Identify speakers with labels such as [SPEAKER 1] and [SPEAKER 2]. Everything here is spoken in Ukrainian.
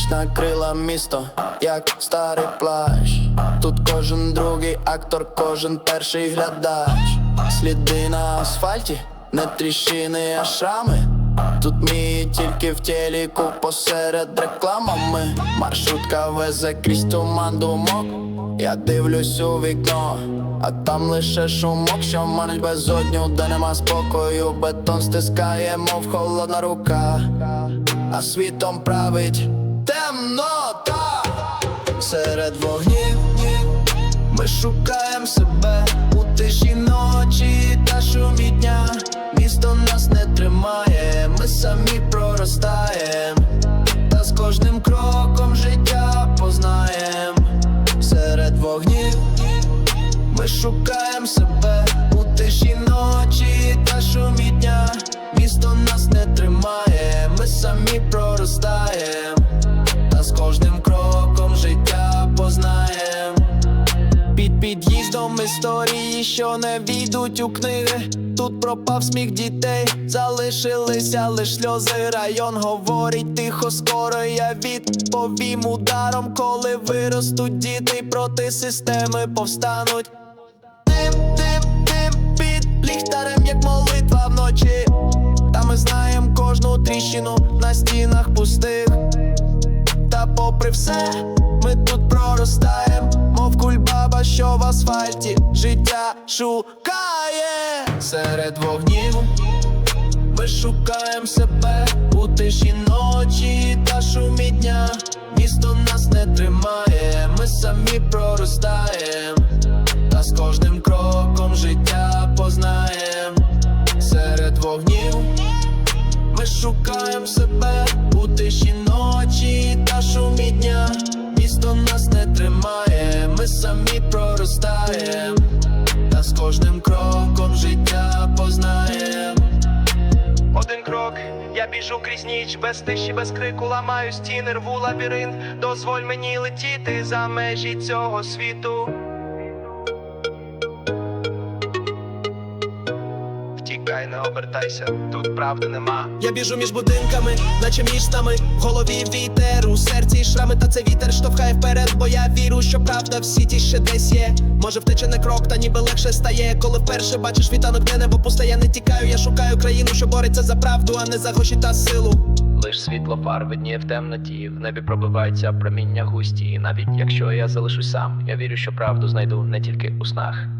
[SPEAKER 1] Ніч накрила місто, як старий плащ. Тут кожен другий актор, кожен перший глядач. Сліди на асфальті, не тріщини, а шрами. Тут мій тільки в телеку посеред рекламами. Маршрутка везе крізь туман думок. Я дивлюсь у вікно, а там лише шумок, що манить безодню, де нема спокою. Бетон стискає, мов холодна рука, а світом править темнота серед вогнів. Ми шукаємо себе у тиші ночі та шумі дня. Місто нас не тримає, ми самі проростаємо, та з кожним історії, що не війдуть у книги. Тут пропав сміх дітей, залишилися лиш сльози. Район говорить тихо, скоро я відповім ударом, коли виростуть діти проти системи повстануть. Тим, тим, тим під ліхтарем, як молитва вночі. Та ми знаємо кожну тріщину на стінах пустих. Та попри все, ми тут проростаєм, мов що в асфальті життя шукає серед вогнів. Ми шукаємо себе у тиші ночі та шумі дня. Місто нас не тримає, ми самі проростаєм, життя познає
[SPEAKER 2] Один крок, я біжу крізь ніч, без тиші, без крику ламаю стіни, рву лабіринт. Дозволь мені летіти за межі цього світу. Втікай, не обертайся, тут правди нема.
[SPEAKER 3] Я біжу між будинками, наче між нами В голові вітер, у серці шрами, та це вітер штовхає вперед, бо я вірю, що правда в світі ще десь є. Може втече не крок, та ніби легше стає. Коли вперше бачиш вітанок, де небо пусте, я не тікаю, я шукаю країну, що бореться за правду, а не за гроші та силу.
[SPEAKER 4] Лиш світло фар видніє в темноті, в небі пробиваються проміння густі. І навіть якщо я залишусь сам, я вірю, що правду знайду не тільки у снах.